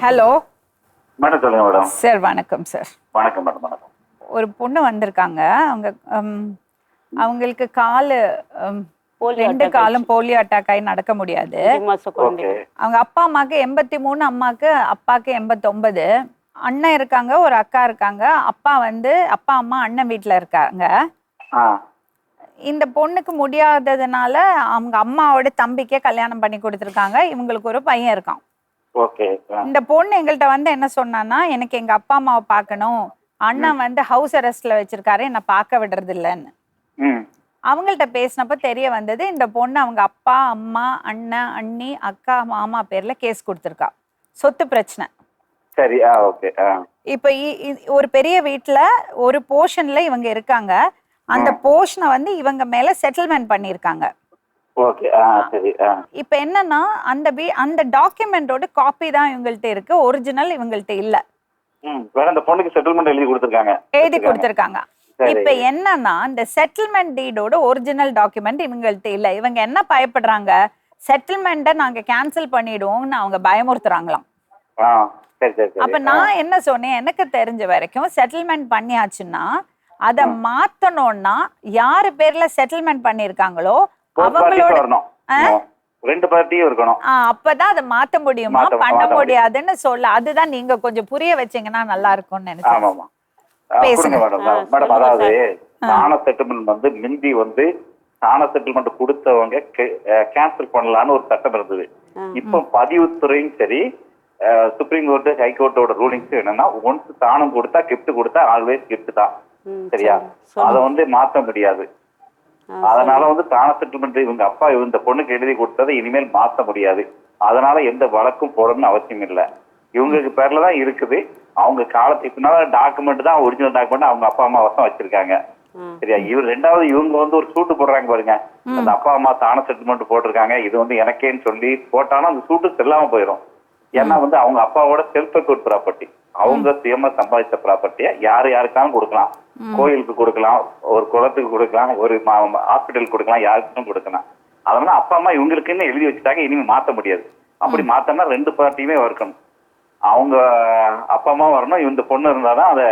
Hello madam சொல்லுங்க madam. Sir வணக்கம் sir வணக்கம் மேடம் வணக்கம். ஒரு பொண்ணு வந்திருக்காங்க. அவங்க ஹம், அவங்களுக்கு காலு ரெண்டு attack காலும் போலியோ அட்டாக் ஆகி நடக்க முடியாது. அவங்க அப்பா அம்மாக்கு எண்பத்தி மூணு அம்மாக்கு அப்பாக்கு எண்பத்தொன்பது. அண்ணன் இருக்காங்க ஒரு அக்கா இருக்காங்க. அப்பா வந்து அப்பா அம்மா அண்ணன் வீட்டில் இருக்காங்க. இந்த பொண்ணுக்கு முடியாததுனால அவங்க அம்மாவோட தம்பிக்கே கல்யாணம் பண்ணி கொடுத்துருக்காங்க. இவங்களுக்கு ஒரு பையன் இருக்கான். இந்த பொண்ணு எங்கள்கிட்ட வந்து என்ன சொன்னான்னா எனக்கு எங்க அப்பா அம்மாவை பார்க்கணும் அண்ணன் வந்து ஹவுஸ் அரெஸ்ட்ல வச்சிருக்காரு. என்னை பார்க்க விடுறது இல்லைன்னு அவங்கள்ட்ட பேசினப்ப தெரிய வந்தது இந்த பொண்ணு அவங்க அப்பா அம்மா அண்ணன் அண்ணி அக்கா மாமா பேர்ல கேஸ் கொடுத்துருக்கா. சொத்து பிரச்சனை. சரி ஓகே இப்போ ஒரு பெரிய வீட்ல ஒரு போர்ஷன்ல இவங்க இருக்காங்க. அந்த போர்ஷனை வந்து இவங்க மேல செட்டில்மெண்ட் பண்ணியிருக்காங்க. ஓகே இப்போ என்னன்னா அந்த வீ அந்த டாக்குமெண்டோட காப்பி தான் இவங்கள்ட்ட இருக்கு. ஒரிஜினல் இவங்கள்ட்ட இல்ல. வேற அந்த பொண்ணுக்கு செட்டில்மெண்ட் எழுதி கொடுத்துருக்காங்க. எழுதி கொடுத்துருக்காங்க. இப்ப என்னன்னா இந்த செட்டில்மெண்ட் டீடோட ஒரிஜினல் டாக்குமெண்ட் இவங்கள்ட்ட இல்ல. இவங்க என்ன பயப்படுறாங்க? செட்டில்மெண்ட்டை நாங்க கேன்சல் பண்ணிடுவோம்னு அவங்க பயமுறுத்துறாங்களாம். அப்ப நான் என்ன சொன்னேன்? எனக்கு தெரிஞ்ச வரைக்கும் செட்டில்மெண்ட் பண்ணியாச்சுன்னா அத மாத்தணும்னா யாரு பேர்ல செட்டில்மெண்ட் பண்ணிருக்காங்களோ வரணும். ரெண்டு பார்ட்டியும் இருக்கணும். அப்பதான் அதை மாத்த முடியுமா? மாத்த- பண்ண. முடியாதுன்னு சொல்ல அதுதான் நீங்க கொஞ்சம் புரிய வச்சீங்கன்னா நல்லா இருக்கும்னு நினைச்சேன். மேடம் மேடம் அதாவது தான செட்டில்மெண்ட் வந்து மிந்தி வந்து தான செட்டில்மெண்ட் கொடுத்தவங்க கேன்சல் பண்ணலாம்னு ஒரு சட்டம் இருந்தது. இப்போ பதிவுத்துறையும் சரி சுப்ரீம் கோர்ட் ஹைகோர்ட்டோட ரூலிங்ஸ் என்னன்னா ஒன்ஸ் தானம் கொடுத்தா கிஃப்ட் கொடுத்தா ஆல்வேஸ் கிஃப்ட் தான். சரியா? சரி. அதை வந்து மாத்த முடியாது. அதனால வந்து தான செட்டில்மெண்ட் இவங்க அப்பா இந்த பொண்ணுக்கு எழுதி கொடுத்ததை இனிமேல் மாத்த முடியாது. அதனால எந்த வழக்கும் போடணும்னு அவசியம் இல்லை. இவங்களுக்கு பேர்ல தான் இருக்குது. அவங்க காலத்துக்கு பின்னால டாக்குமெண்ட் தான் ஒரிஜினல் டாக்குமெண்ட் அவங்க அப்பா அம்மா வசம் வச்சிருக்காங்க. சரியா? இவர் ரெண்டாவது இவங்க வந்து ஒரு சூட்டு போடுறாங்க பாருங்க. அந்த அப்பா அம்மா தான செட்டில்மெண்ட் போட்டிருக்காங்க. இது வந்து எனக்கேன்னு சொல்லி போட்டாலும் அந்த சூட்டு செல்லாம போயிடும் ஏன்னா வந்து அவங்க அப்பாவோட செல்ஃப் அக்கௌண்ட் ப்ராப்பர்ட்டி அவங்க சுயமா சம்பாதிச்ச ப்ராப்பர்ட்டியை யார் யாருக்காலும் கொடுக்கலாம். கோயிலுக்கு கொடுக்கலாம் ஒரு குளத்துக்கு கொடுக்கலாம் ஒரு ஹாஸ்பிட்டலுக்கு கொடுக்கலாம் யாருக்கும் கொடுக்கலாம். அதனால அப்பா அம்மா இவங்களுக்குன்னு எழுதி வச்சுட்டாங்க இனிமே மாத்த முடியாது. அப்படி மாத்தனா ரெண்டு பார்ட்டியுமே இருக்கணும் அவங்க அப்பா அம்மா வரணும் இந்த பொண்ணு இருந்தாதான் அதை